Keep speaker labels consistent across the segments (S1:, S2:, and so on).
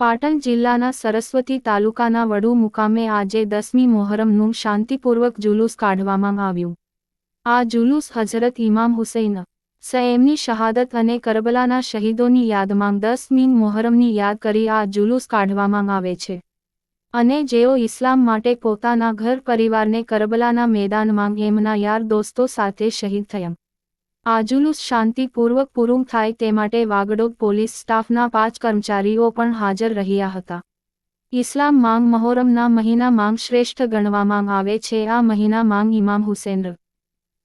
S1: પાટણ જિલ્લાના સરસ્વતી તાલુકાના વડુ મુકામે આજે દસમી મોહરમનું શાંતિપૂર્વક જુલુસ કાઢવામાં આવ્યું. આ જુલુસ હઝરત ઇમામ હુસૈન સએમની શહાદત અને કરબલાના શહીદોની યાદમાં દસમી મોહરમની યાદ કરી આ જુલુસ કાઢવામાં આવે છે. અને જેઓ ઇસ્લામ માટે પોતાના ઘર પરિવારને કરબલાના મેદાનમાં એમના યાર દોસ્તો સાથે શહીદ થયા. આ શાંતિપૂર્વક પૂરું થાય તે માટે વાગડોદ પોલીસ સ્ટાફના પાંચ કર્મચારીઓ પણ હાજર રહ્યા હતા. ઇસ્લામ માંગ મહોરમના મહિના માંગ શ્રેષ્ઠ ગણવામાં આવે છે, આ મહિના માંગ ઇમામ હુસેન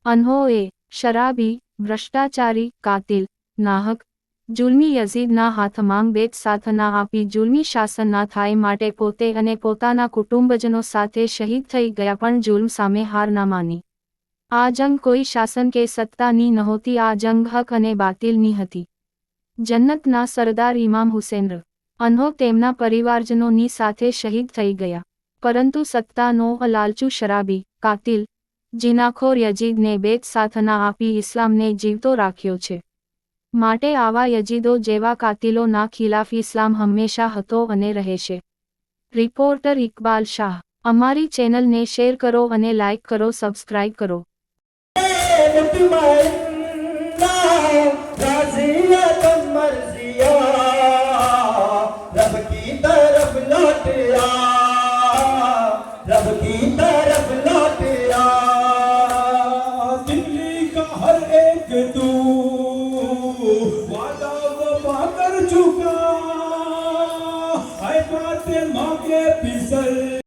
S1: અનહોએ શરાબી, ભ્રષ્ટાચારી, કાતિલ, નાહક, જુલ્મી યઝીદના હાથ માંગ બેટ સાથ ના આપી જુલ્મી શાસન ના થાય માટે પોતે અને પોતાના કુટુંબજનો સાથે શહીદ થઈ ગયા પણ જુલ્મ સામે હાર ના માની. આ જંગ કોઈ શાસન કે સત્તાની નહોતી, આ જંગ હક અને બાતિલની હતી. જન્નતના સરદાર ઇમામ હુસેન અનહો તેમના પરિવારજનોની સાથે શહીદ થઈ ગયા. પરંતુ સત્તાનો લાલચુ શરાબી, કાતિલ, જીનાખોર યજીદને બેદ સાથના આપી ઇસ્લામને જીવતો રાખ્યો છે. માટે આવા યજીદો જેવા કાતિલોના ખિલાફ ઇસ્લામ હંમેશા હતો અને રહેશે રિપોર્ટર ઇકબાલ શાહ, અમારી ચેનલને શેર કરો અને લાઇક કરો, સબસ્ક્રાઇબ કરો.
S2: مرضیا رب کی طرف لوٹیا رب کی طرف لوٹیا دلی کا ہر ایک دو والا چکا ہے باتیں ماں کے پسل